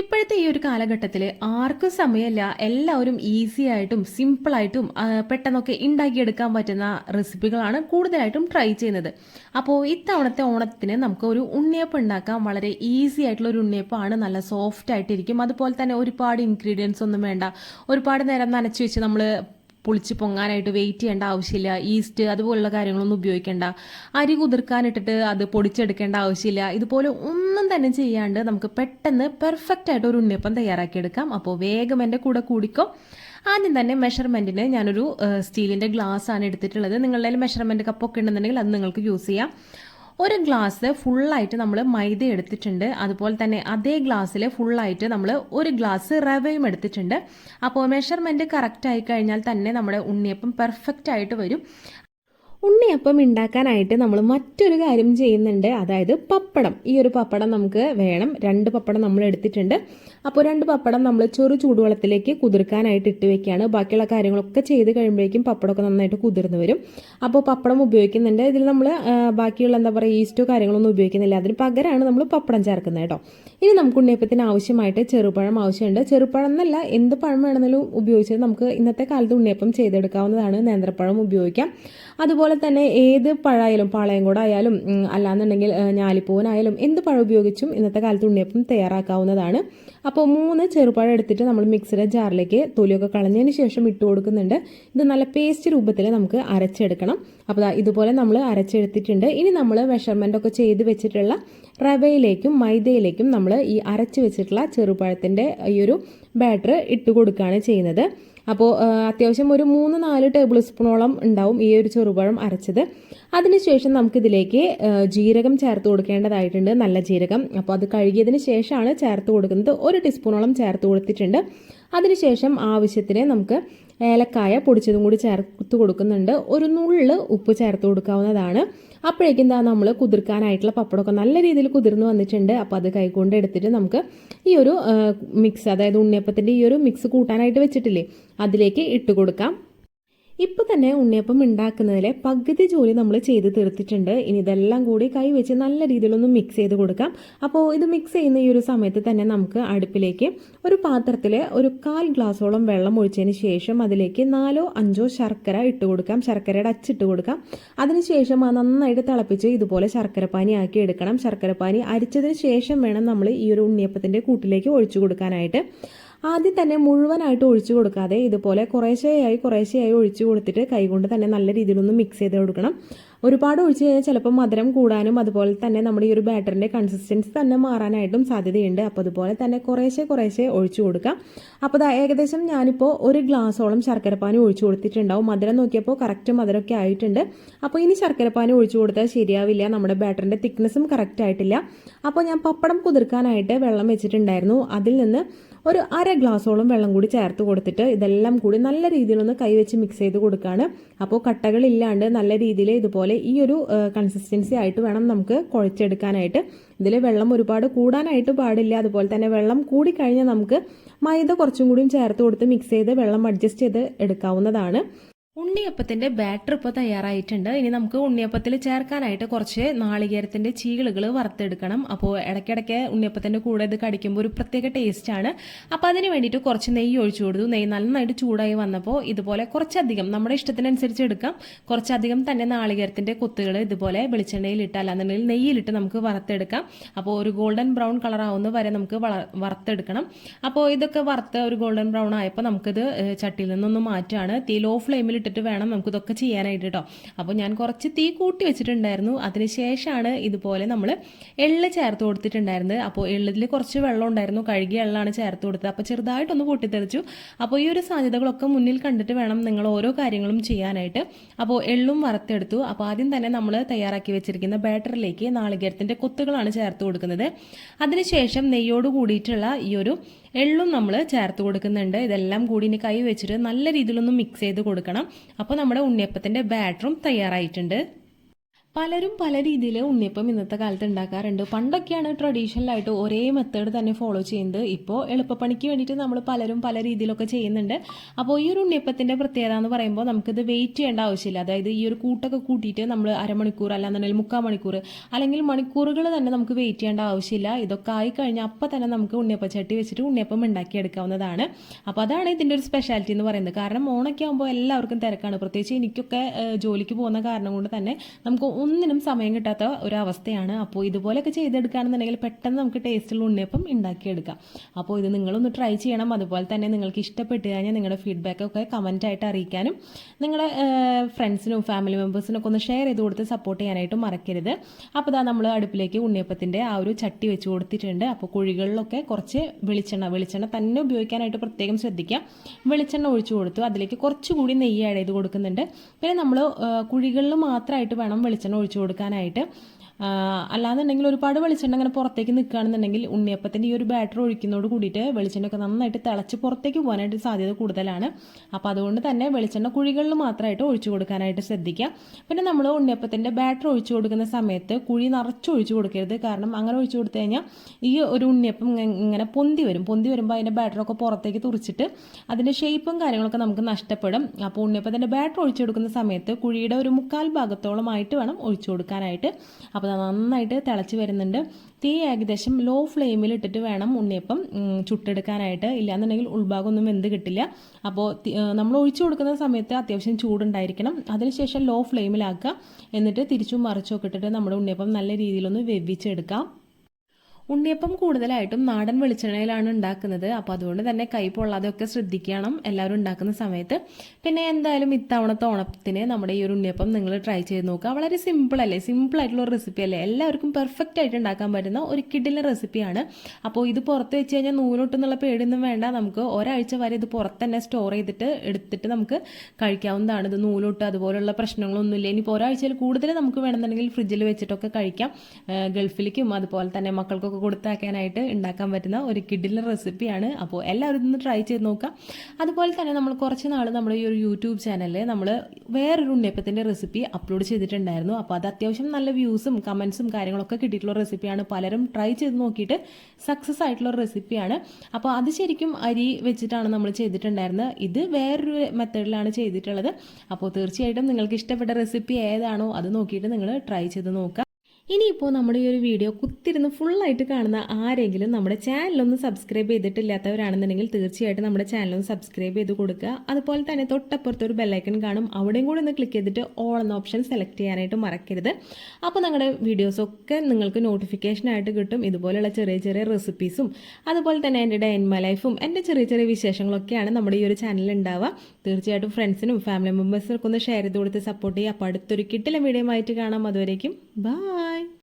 ഇപ്പോഴത്തെ ഈ ഒരു കാലഘട്ടത്തിൽ ആർക്കും സമയമില്ല എല്ലാവരും ഈസി ആയിട്ടും സിമ്പിളായിട്ടും പെട്ടെന്നൊക്കെ ഉണ്ടാക്കിയെടുക്കാൻ പറ്റുന്ന റെസിപ്പികളാണ് കൂടുതലായിട്ടും ട്രൈ ചെയ്യുന്നത്. അപ്പോൾ ഇത്തവണത്തെ ഓണത്തിന് നമുക്ക് ഒരു ഉണ്ണിയപ്പം ഉണ്ടാക്കാം. വളരെ ഈസി ആയിട്ടുള്ള ഒരു ഉണ്ണിയപ്പമാണ്. നല്ല സോഫ്റ്റ് ആയിട്ടിരിക്കും. അതുപോലെ തന്നെ ഒരുപാട് ഇൻഗ്രീഡിയൻസ് ഒന്നും വേണ്ട. ഒരുപാട് നേരം നനച്ച് വെച്ച് നമ്മൾ പുളിച്ച് പൊങ്ങാനായിട്ട് വെയിറ്റ് ചെയ്യേണ്ട ആവശ്യമില്ല. ഈസ്റ്റ് അതുപോലുള്ള കാര്യങ്ങളൊന്നും ഉപയോഗിക്കേണ്ട. അരി കുതിർക്കാനിട്ടിട്ട് അത് പൊടിച്ചെടുക്കേണ്ട ആവശ്യമില്ല. ഇതുപോലെ ഒന്നും തന്നെ ചെയ്യാണ്ട് നമുക്ക് പെട്ടെന്ന് പെർഫെക്റ്റ് ആയിട്ട് ഒരു ഉണ്ണിയപ്പം തയ്യാറാക്കിയെടുക്കാം. അപ്പോൾ വേഗം എന്റെ കൂടെ കൂടിക്കോ. ആദ്യം തന്നെ മെഷർമെന്റിന് ഞാനൊരു സ്റ്റീലിന്റെ ഗ്ലാസ് ആണ് എടുത്തിട്ടുള്ളത്. നിങ്ങളുടെ മെഷർമെന്റ് കപ്പൊക്കെ ഉണ്ടെന്നുണ്ടെങ്കിൽ അത് നിങ്ങൾക്ക് യൂസ് ചെയ്യാം. ഒരു ഗ്ലാസ് ഫുള്ളായിട്ട് നമ്മൾ മൈദ എടുത്തിട്ടുണ്ട്. അതുപോലെ തന്നെ അതേ ഗ്ലാസ്സിൽ ഫുള്ളായിട്ട് നമ്മൾ ഒരു ഗ്ലാസ് റവയും എടുത്തിട്ടുണ്ട്. അപ്പോൾ മെഷർമെന്റ് കറക്റ്റ് ആയി കഴിഞ്ഞാൽ തന്നെ നമ്മുടെ ഉണ്ണിയപ്പം പെർഫെക്റ്റ് ആയിട്ട് വരും. ഉണ്ണിയപ്പം ഉണ്ടാക്കാനായിട്ട് നമ്മൾ മറ്റൊരു കാര്യം ചെയ്യുന്നുണ്ട്. അതായത് പപ്പടം. ഈ ഒരു പപ്പടം നമുക്ക് വേണം. രണ്ട് പപ്പടം നമ്മൾ എടുത്തിട്ടുണ്ട്. അപ്പോൾ രണ്ട് പപ്പടം നമ്മൾ ചെറു ചൂടുവെള്ളത്തിലേക്ക് കുതിർക്കാനായിട്ട് ഇട്ട് വെക്കുകയാണ് ബാക്കിയുള്ള കാര്യങ്ങളൊക്കെ ചെയ്ത് കഴിയുമ്പോഴേക്കും പപ്പടമൊക്കെ നന്നായിട്ട് കുതിർന്ന് വരും. അപ്പോൾ പപ്പടം ഉപയോഗിക്കുന്നുണ്ട്. ഇതിൽ നമ്മൾ ബാക്കിയുള്ള എന്താ പറയുക ഈസ്റ്റോ കാര്യങ്ങളൊന്നും ഉപയോഗിക്കുന്നില്ല. അതിന് പകരമാണ് നമ്മൾ പപ്പടം ചേർക്കുന്നത് കേട്ടോ. ഇനി നമുക്ക് ഉണ്ണിയപ്പത്തിന് ആവശ്യമായിട്ട് ചെറുപഴം ആവശ്യമുണ്ട്. ചെറുപഴം എന്നല്ല എന്ത് പഴം വേണമെങ്കിലും ഉപയോഗിച്ചത് നമുക്ക് ഇന്നത്തെ കാലത്ത് ഉണ്ണിയപ്പം ചെയ്തെടുക്കാവുന്നതാണ്. നേന്ത്രപ്പഴം ഉപയോഗിക്കാം. അതുപോലെ തന്നെ ഏത് പഴമായാലും പാളയംകൂട ആയാലും ഉം, അല്ലാന്നുണ്ടെങ്കിൽ ഞാലിപ്പൂവനായാലും എന്ത് പഴം ഉപയോഗിച്ചും ഇന്നത്തെ കാലത്ത് ഉണ്ണിയപ്പം തയ്യാറാക്കാവുന്നതാണ്. അപ്പോൾ മൂന്ന് ചെറുപഴം എടുത്തിട്ട് നമ്മൾ മിക്സിയുടെ ജാറിലേക്ക് തൊലിയൊക്കെ കളഞ്ഞതിന് ശേഷം ഇട്ട് കൊടുക്കുന്നുണ്ട്. ഇത് നല്ല പേസ്റ്റ് രൂപത്തിൽ നമുക്ക് അരച്ചെടുക്കണം. അപ്പോൾ ഇതുപോലെ നമ്മൾ അരച്ചെടുത്തിട്ടുണ്ട്. ഇനി നമ്മൾ മെഷർമെന്റ് ഒക്കെ ചെയ്ത് വെച്ചിട്ടുള്ള റവയിലേക്കും മൈദയിലേക്കും നമ്മൾ ഈ അരച്ച് വെച്ചിട്ടുള്ള ചെറുപഴത്തിന്റെ ഈ ഒരു ബാറ്റർ ഇട്ട് കൊടുക്കുകയാണ് ചെയ്യുന്നത്. അപ്പോൾ അത്യാവശ്യം ഒരു മൂന്ന് നാല് ടേബിൾ സ്പൂണോളം ഉണ്ടാവും ഈ ഒരു ചെറുപഴം അരച്ചത്. അതിനുശേഷം നമുക്കിതിലേക്ക് ജീരകം ചേർത്ത് കൊടുക്കേണ്ടതായിട്ടുണ്ട്. നല്ല ജീരകം. അപ്പോൾ അത് കഴുകിയതിന് ശേഷമാണ് ചേർത്ത് കൊടുക്കുന്നത്. ഒരു ടീസ്പൂണോളം ചേർത്ത് കൊടുത്തിട്ടുണ്ട്. അതിനുശേഷം ആവശ്യത്തിന് നമുക്ക് ഏലക്കായ പൊടിച്ചതും കൂടി ചേർത്ത് കൊടുക്കുന്നുണ്ട്. ഒരു നുള്ള് ഉപ്പ് ചേർത്ത് കൊടുക്കാവുന്നതാണ്. അപ്പോഴേക്കും എന്താ നമ്മൾ കുതിർക്കാനായിട്ടുള്ള പപ്പടമൊക്കെ നല്ല രീതിയിൽ കുതിർന്ന് വന്നിട്ടുണ്ട്. അപ്പോൾ അത് കൈകൊണ്ട് എടുത്തിട്ട് നമുക്ക് ഈ ഒരു മിക്സ് അതായത് ഉണ്ണിയപ്പത്തിന്റെ ഈ ഒരു മിക്സ് കൂട്ടാനായിട്ട് വെച്ചിട്ടില്ലേ അതിലേക്ക് ഇട്ട് കൊടുക്കാം. ഇപ്പോൾ തന്നെ ഉണ്ണിയപ്പം ഉണ്ടാക്കുന്നതിലെ പകുതി ജോലി നമ്മൾ ചെയ്ത് തീർത്തിട്ടുണ്ട്. ഇനി ഇതെല്ലാം കൂടി കൈ വെച്ച് നല്ല രീതിയിലൊന്ന് മിക്സ് ചെയ്ത് കൊടുക്കാം. അപ്പോൾ ഇത് മിക്സ് ചെയ്യുന്ന ഈ ഒരു സമയത്ത് തന്നെ നമുക്ക് അടുപ്പിലേക്ക് ഒരു പാത്രത്തിൽ ഒരു കാൽ ഗ്ലാസോളം വെള്ളം ഒഴിച്ചതിന് ശേഷം അതിലേക്ക് നാലോ അഞ്ചോ ശർക്കര ഇട്ട് കൊടുക്കാം. ശർക്കരയുടെ അച്ചിട്ട് കൊടുക്കാം. അതിനുശേഷം ആ നന്നായിട്ട് തിളപ്പിച്ച് ഇതുപോലെ ശർക്കരപ്പാനി ആക്കി എടുക്കണം. ശർക്കരപ്പാനി അരിച്ചതിന് ശേഷം വേണം നമ്മൾ ഈ ഒരു ഉണ്ണിയപ്പത്തിന്റെ കൂട്ടിലേക്ക് ഒഴിച്ചു കൊടുക്കാനായിട്ട്. ആദ്യം തന്നെ മുഴുവനായിട്ട് ഒഴിച്ചു കൊടുക്കാതെ ഇതുപോലെ കുറേശ്ശെയായി കുറേശ്ശെയായി ഒഴിച്ചു കൊടുത്തിട്ട് കൈകൊണ്ട് തന്നെ നല്ല രീതിയിലൊന്ന് മിക്സ് ചെയ്ത് കൊടുക്കണം. ഒരുപാട് ഒഴിച്ചു കഴിഞ്ഞാൽ ചിലപ്പോൾ മധുരം കൂടാനും അതുപോലെ തന്നെ നമ്മുടെ ഈ ഒരു ബാറ്ററിന്റെ കൺസിസ്റ്റൻസി തന്നെ മാറാനായിട്ടും സാധ്യതയുണ്ട്. അപ്പോൾ അതുപോലെ തന്നെ കുറേശ്ശെ കുറേശ്ശെ ഒഴിച്ചു കൊടുക്കാം. അപ്പോൾ ഏകദേശം ഞാനിപ്പോൾ ഒരു ഗ്ലാസോളം ശർക്കരപ്പാനി ഒഴിച്ചു കൊടുത്തിട്ടുണ്ടാവും. മധുരം നോക്കിയപ്പോൾ കറക്റ്റ് മധുരമൊക്കെ ആയിട്ടുണ്ട്. അപ്പോൾ ഇനി ശർക്കരപ്പാനി ഒഴിച്ചു കൊടുത്താൽ ശരിയാവില്ല. നമ്മുടെ ബാറ്ററിന്റെ തിക്നെസ്സും കറക്റ്റ് ആയിട്ടില്ല. അപ്പോൾ ഞാൻ പപ്പടം കുതിർക്കാനായിട്ട് വെള്ളം വെച്ചിട്ടുണ്ടായിരുന്നു. അതിൽ നിന്ന് ഒരു അര ഗ്ലാസ്സോളം വെള്ളം കൂടി ചേർത്ത് കൊടുത്തിട്ട് ഇതെല്ലാം കൂടി നല്ല രീതിയിലൊന്ന് കൈവച്ച് മിക്സ് ചെയ്ത് കൊടുക്കുകയാണ് അപ്പോൾ കട്ടകളില്ലാണ്ട് നല്ല രീതിയിൽ ഇതുപോലെ ഈ ഒരു കൺസിസ്റ്റൻസി ആയിട്ട് വേണം നമുക്ക് കുഴച്ചെടുക്കാനായിട്ട്. ഇതിൽ വെള്ളം ഒരുപാട് കൂടാനായിട്ട് പാടില്ല. അതുപോലെ തന്നെ വെള്ളം കൂടിക്കഴിഞ്ഞാൽ നമുക്ക് മൈദ കുറച്ചും കൂടിയും ചേർത്ത് കൊടുത്ത് മിക്സ് ചെയ്ത് വെള്ളം അഡ്ജസ്റ്റ് ചെയ്ത് എടുക്കാവുന്നതാണ്. ഉണ്ണിയപ്പത്തിന്റെ ബാറ്റർ ഇപ്പോൾ തയ്യാറായിട്ടുണ്ട്. ഇനി നമുക്ക് ഉണ്ണിയപ്പത്തിൽ ചേർക്കാനായിട്ട് കുറച്ച് നാളികേരത്തിന്റെ ചീളുകൾ വറുത്തെടുക്കണം. അപ്പോൾ ഇടയ്ക്കിടയ്ക്ക് ഉണ്ണിയപ്പത്തിന്റെ കൂടെ ഇത് കടിക്കുമ്പോൾ ഒരു പ്രത്യേക ടേസ്റ്റാണ് അപ്പോൾ അതിന് വേണ്ടിയിട്ട് കുറച്ച് നെയ്യ് ഒഴിച്ചു കൊടുത്തു. നെയ്യ് നന്നായിട്ട് ചൂടായി വന്നപ്പോൾ ഇതുപോലെ കുറച്ചധികം നമ്മുടെ ഇഷ്ടത്തിനനുസരിച്ച് എടുക്കാം. കുറച്ചധികം തന്നെ നാളികേരത്തിന്റെ കൊത്തുകൾ ഇതുപോലെ വെളിച്ചെണ്ണയിൽ ഇട്ട് അല്ലാന്നുണ്ടെങ്കിൽ നെയ്യിലിട്ട് നമുക്ക് വറുത്തെടുക്കാം. അപ്പോൾ ഒരു ഗോൾഡൻ ബ്രൗൺ കളർ ആവുന്ന വരെ നമുക്ക് വറുത്തെടുക്കണം. അപ്പോൾ ഇതൊക്കെ വറുത്ത് ഒരു ഗോൾഡൻ ബ്രൗൺ ആയപ്പോൾ നമുക്കിത് ചട്ടിയിൽ നിന്നൊന്ന് മാറ്റുകയാണ് തീ ലോ ഫ്ലെയിമിൽ ഇട്ടിട്ട് വേണം നമുക്ക് ഇതൊക്കെ ചെയ്യാനായിട്ട് കേട്ടോ അപ്പോൾ ഞാൻ കുറച്ച് തീ കൂട്ടി വെച്ചിട്ടുണ്ടായിരുന്നു. അതിനുശേഷമാണ് ഇതുപോലെ നമ്മൾ എള്ള് ചേർത്ത് കൊടുത്തിട്ടുണ്ടായിരുന്നത്. അപ്പോൾ എള്ളിൽ കുറച്ച് വെള്ളം ഉണ്ടായിരുന്നു. കഴുകിയ എള്ളാണ് ചേർത്ത് കൊടുത്തത്. അപ്പോൾ ചെറുതായിട്ടൊന്ന് പൊട്ടിത്തെറിച്ചു. അപ്പോൾ ഈ ഒരു സാധ്യതകളൊക്കെ മുന്നിൽ കണ്ടിട്ട് വേണം നിങ്ങൾ ഓരോ കാര്യങ്ങളും ചെയ്യാനായിട്ട്. അപ്പോൾ എള്ളും വറുത്തെടുത്തു. അപ്പോൾ ആദ്യം തന്നെ നമ്മൾ തയ്യാറാക്കി വെച്ചിരിക്കുന്ന ബാറ്ററിലേക്ക് നാളികേരത്തിന്റെ കൊത്തുകളാണ് ചേർത്ത് കൊടുക്കുന്നത്. അതിനുശേഷം നെയ്യോട് കൂടിയിട്ടുള്ള ഈ ഒരു എള്ളും നമ്മൾ ചേർത്ത് കൊടുക്കുന്നുണ്ട്. ഇതെല്ലാം കൂടി ഇനി കൈ വെച്ചിട്ട് നല്ല രീതിയിലൊന്ന് മിക്സ് ചെയ്ത് കൊടുക്കണം. അപ്പോൾ നമ്മുടെ ഉണ്ണിയപ്പത്തിന്റെ ബാറ്ററും തയ്യാറായിട്ടുണ്ട്. പലരും പല രീതിയിൽ ഉണ്ണിയപ്പം ഇന്നത്തെ കാലത്ത് ഉണ്ടാക്കാറുണ്ട്. പണ്ടൊക്കെയാണ് ട്രഡീഷണൽ ആയിട്ട് ഒരേ മെത്തേഡ് തന്നെ ഫോളോ ചെയ്യുന്നത്. ഇപ്പോൾ എളുപ്പപ്പണിക്ക് വേണ്ടിയിട്ട് നമ്മൾ പലരും പല രീതിയിലൊക്കെ ചെയ്യുന്നുണ്ട്. അപ്പോൾ ഈ ഒരു ഉണ്ണിയപ്പത്തിന്റെ പ്രത്യേകത എന്ന് പറയുമ്പോൾ നമുക്കിത് വെയിറ്റ് ചെയ്യേണ്ട ആവശ്യമില്ല. അതായത് ഈ ഒരു കൂട്ടൊക്കെ കൂട്ടിയിട്ട് നമ്മൾ അരമണിക്കൂർ അല്ലാന്നുണ്ടെങ്കിൽ മുക്കാൽ മണിക്കൂർ അല്ലെങ്കിൽ മണിക്കൂറുകൾ തന്നെ നമുക്ക് വെയിറ്റ് ചെയ്യേണ്ട ആവശ്യമില്ല. ഇതൊക്കെ ആയി കഴിഞ്ഞാൽ അപ്പം തന്നെ നമുക്ക് ഉണ്ണിയപ്പച്ചട്ടി വെച്ചിട്ട് ഉണ്ണിയപ്പം ഉണ്ടാക്കിയെടുക്കാവുന്നതാണ്. അപ്പോൾ അതാണ് ഇതിന്റെ ഒരു സ്പെഷ്യാലിറ്റി എന്ന് പറയുന്നത്. കാരണം ഓണൊക്കെ ആകുമ്പോൾ എല്ലാവർക്കും തിരക്കാണ്. പ്രത്യേകിച്ച് എനിക്കൊക്കെ ജോലിക്ക് പോകുന്ന കാരണം കൊണ്ട് തന്നെ നമുക്ക് ഒന്നിനും സമയം കിട്ടാത്ത ഒരു അവസ്ഥയാണ് അപ്പോൾ ഇതുപോലെയൊക്കെ ചെയ്തെടുക്കുകയാണെന്നുണ്ടെങ്കിൽ പെട്ടെന്ന് നമുക്ക് ടേസ്റ്റുള്ള ഉണ്ണിയപ്പം ഉണ്ടാക്കിയെടുക്കാം. അപ്പോൾ ഇത് നിങ്ങളൊന്ന് ട്രൈ ചെയ്യണം. അതുപോലെ തന്നെ നിങ്ങൾക്ക് ഇഷ്ടപ്പെട്ട് കഴിഞ്ഞാൽ നിങ്ങളുടെ ഫീഡ്ബാക്കൊക്കെ കമന്റായിട്ട് അറിയിക്കാനും നിങ്ങളുടെ ഫ്രണ്ട്സിനും ഫാമിലി മെമ്പേഴ്സിനൊക്കെ ഒന്ന് ഷെയർ ചെയ്ത് കൊടുത്ത് സപ്പോർട്ട് ചെയ്യാനായിട്ട് മറക്കരുത്. അപ്പോൾ ഇതാ നമ്മൾ അടുപ്പിലേക്ക് ഉണ്ണിയപ്പത്തിന്റെ ആ ഒരു ചട്ടി വെച്ച് കൊടുത്തിട്ടുണ്ട്. അപ്പോൾ കുഴികളിലൊക്കെ കുറച്ച് വെളിച്ചെണ്ണ വെളിച്ചെണ്ണ തന്നെ ഉപയോഗിക്കാനായിട്ട് പ്രത്യേകം ശ്രദ്ധിക്കുക വെളിച്ചെണ്ണ ഒഴിച്ചു കൊടുത്തു. അതിലേക്ക് കുറച്ചുകൂടി നെയ്യ് ആഡ് ചെയ്ത് കൊടുക്കുന്നുണ്ട്. പിന്നെ നമ്മൾ കുഴികളിൽ മാത്രമായിട്ട് വേണം വെളിച്ചെണ്ണ ഒഴിച്ചു കൊടുക്കാനായിട്ട് അല്ലാന്നുണ്ടെങ്കിൽ ഒരുപാട് വെളിച്ചെണ്ണ അങ്ങനെ പുറത്തേക്ക് നിൽക്കുകയാണെന്നുണ്ടെങ്കിൽ ഉണ്ണിയപ്പത്തിന്റെ ഈ ഒരു ബാറ്റർ ഒഴിക്കുന്നതോട് കൂടിയിട്ട് വെളിച്ചെണ്ണയൊക്കെ നന്നായിട്ട് തിളച്ച് പുറത്തേക്ക് പോകാനായിട്ട് സാധ്യത കൂടുതലാണ്. അപ്പോൾ അതുകൊണ്ട് തന്നെ വെളിച്ചെണ്ണ കുഴികളിൽ മാത്രമായിട്ട് ഒഴിച്ചു കൊടുക്കാനായിട്ട് ശ്രദ്ധിക്കുക. പിന്നെ നമ്മൾ ഉണ്ണിയപ്പത്തിന്റെ ബാറ്റർ ഒഴിച്ചു കൊടുക്കുന്ന സമയത്ത് കുഴി നിറച്ച് ഒഴിച്ചു കൊടുക്കരുത്. കാരണം അങ്ങനെ ഒഴിച്ചു കൊടുത്തു കഴിഞ്ഞാൽ ഈ ഒരു ഉണ്ണിയപ്പം ഇങ്ങനെ പൊന്തി വരും. പൊന്തി വരുമ്പോൾ അതിന്റെ ബാറ്ററൊക്കെ പുറത്തേക്ക് തുറിച്ചിട്ട് അതിന്റെ ഷേപ്പും കാര്യങ്ങളൊക്കെ നമുക്ക് നഷ്ടപ്പെടും. അപ്പോൾ ഉണ്ണിയപ്പത്തിന്റെ ബാറ്റർ ഒഴിച്ചു കൊടുക്കുന്ന സമയത്ത് കുഴിയുടെ ഒരു മുക്കാൽ ഭാഗത്തോളമായിട്ട് വേണം ഒഴിച്ചു കൊടുക്കാനായിട്ട്. അപ്പോൾ അത് നന്നായിട്ട് തിളച്ച് വരുന്നുണ്ട്. തീ ഏകദേശം ലോ ഫ്ലെയിമിൽ ഇട്ടിട്ട് വേണം ഉണ്ണിയപ്പം ചുട്ടെടുക്കാനായിട്ട്. ഇല്ലാന്നുണ്ടെങ്കിൽ ഉൾഭാഗമൊന്നും വെന്ത് കിട്ടില്ല. അപ്പോൾ നമ്മൾ ഒഴിച്ചു കൊടുക്കുന്ന സമയത്ത് അത്യാവശ്യം ചൂടുണ്ടായിരിക്കണം. അതിനുശേഷം ലോ ഫ്ലെയിമിലാക്കുക. എന്നിട്ട് തിരിച്ചും മറിച്ചും ഒക്കെ ഇട്ടിട്ട് നമ്മുടെ ഉണ്ണിയപ്പം നല്ല രീതിയിലൊന്ന് വെവിച്ചെടുക്കാം. ഉണ്ണിയപ്പം കൂടുതലായിട്ടും നാടൻ വെളിച്ചെണ്ണയിലാണ് ഉണ്ടാക്കുന്നത്. അപ്പോൾ അതുകൊണ്ട് തന്നെ കൈ പൊള്ളാതെയൊക്കെ ശ്രദ്ധിക്കണം എല്ലാവരും ഉണ്ടാക്കുന്ന സമയത്ത്. പിന്നെ എന്തായാലും ഇത്തവണത്തെ ഓണത്തിന് നമ്മുടെ ഈ ഒരു ഉണ്ണിയപ്പം നിങ്ങൾ ട്രൈ ചെയ്ത് നോക്കുക. വളരെ സിമ്പിൾ അല്ലേ? സിമ്പിൾ ആയിട്ടുള്ള ഒരു റെസിപ്പി അല്ലേ? എല്ലാവർക്കും പെർഫെക്റ്റ് ആയിട്ട് ഉണ്ടാക്കാൻ പറ്റുന്ന ഒരു കിഡിലെ റെസിപ്പിയാണ് അപ്പോൾ ഇത് പുറത്ത് വെച്ച് കഴിഞ്ഞാൽ നൂലൊട്ടെന്നുള്ള പേടിയൊന്നും വേണ്ട. നമുക്ക് ഒരാഴ്ച വരെ ഇത് പുറത്ത് തന്നെ സ്റ്റോർ ചെയ്തിട്ട് എടുത്തിട്ട് നമുക്ക് കഴിക്കാവുന്നതാണ്. ഇത് നൂലൊട്ട് അതുപോലുള്ള പ്രശ്നങ്ങളൊന്നുമില്ല. ഇനിയിപ്പോൾ ഒരാഴ്ചയിൽ കൂടുതൽ നമുക്ക് വേണമെന്നുണ്ടെങ്കിൽ ഫ്രിഡ്ജിൽ വെച്ചിട്ടൊക്കെ കഴിക്കാം. ഗൾഫിലേക്കും അതുപോലെ തന്നെ മക്കൾക്കൊക്കെ കൊടുത്താക്കാനായിട്ട് ഉണ്ടാക്കാൻ പറ്റുന്ന ഒരു കിഡിലെ റെസിപ്പിയാണ്. അപ്പോൾ എല്ലാവരും ഒന്ന് ട്രൈ ചെയ്ത് നോക്കാം അതുപോലെ തന്നെ നമ്മൾ കുറച്ച് നാൾ നമ്മൾ ഈ ഒരു യൂട്യൂബ് ചാനലിൽ നമ്മൾ വേറൊരു ഉണ്ണിയപ്പത്തിന്റെ റെസിപ്പി അപ്ലോഡ് ചെയ്തിട്ടുണ്ടായിരുന്നു. അപ്പോൾ അത് അത്യാവശ്യം നല്ല വ്യൂസും കമൻസും കാര്യങ്ങളൊക്കെ കിട്ടിയിട്ടുള്ള റെസിപ്പിയാണ് പലരും ട്രൈ ചെയ്ത് നോക്കിയിട്ട് സക്സസ് ആയിട്ടുള്ള റെസിപ്പിയാണ് അപ്പോൾ അത് ശരിക്കും അരി വെച്ചിട്ടാണ് നമ്മൾ ചെയ്തിട്ടുണ്ടായിരുന്നത്. ഇത് വേറൊരു മെത്തേഡിലാണ് ചെയ്തിട്ടുള്ളത്. അപ്പോൾ തീർച്ചയായിട്ടും നിങ്ങൾക്ക് ഇഷ്ടപ്പെട്ട റെസിപ്പി ഏതാണോ അത് നോക്കിയിട്ട് നിങ്ങൾ ട്രൈ ചെയ്ത് നോക്കുക. ഇനിയിപ്പോൾ നമ്മുടെ ഈ ഒരു വീഡിയോ കുത്തിരുന്ന് ഫുള്ളായിട്ട് കാണുന്ന ആരെങ്കിലും നമ്മുടെ ചാനലൊന്ന് സബ്സ്ക്രൈബ് ചെയ്തിട്ടില്ലാത്തവരാണെന്നുണ്ടെങ്കിൽ തീർച്ചയായിട്ടും നമ്മുടെ ചാനലൊന്ന് സബ്സ്ക്രൈബ് ചെയ്ത് കൊടുക്കുക. അതുപോലെ തന്നെ തൊട്ടപ്പുറത്ത് ഒരു ബെല്ലൈക്കൺ കാണും. അവിടെയും കൂടെ ഒന്ന് ക്ലിക്ക് ചെയ്തിട്ട് ഓൾ എന്ന ഓപ്ഷൻ സെലക്ട് ചെയ്യാനായിട്ട് മറക്കരുത്. അപ്പോൾ ഞങ്ങളുടെ വീഡിയോസൊക്കെ നിങ്ങൾക്ക് നോട്ടിഫിക്കേഷനായിട്ട് കിട്ടും. ഇതുപോലെയുള്ള ചെറിയ ചെറിയ റെസിപ്പീസും അതുപോലെ തന്നെ എന്റെ ഡേ ലൈഫും എന്റെ ചെറിയ ചെറിയ വിശേഷങ്ങളൊക്കെയാണ് നമ്മുടെ ഈ ഒരു ചാനലിൽ ഉണ്ടാവുക തീർച്ചയായിട്ടും ഫ്രണ്ട്സിനും ഫാമിലി മെമ്പേഴ്സിനൊക്കെ ഒന്ന് ഷെയർ ചെയ്ത് കൊടുത്ത് സപ്പോർട്ട് ചെയ്യുക. അപ്പോൾ അടുത്തൊരു കിട്ടില്ല വീഡിയോ ആയിട്ട് കാണാം. അതുവരേക്കും ബൈ Bye.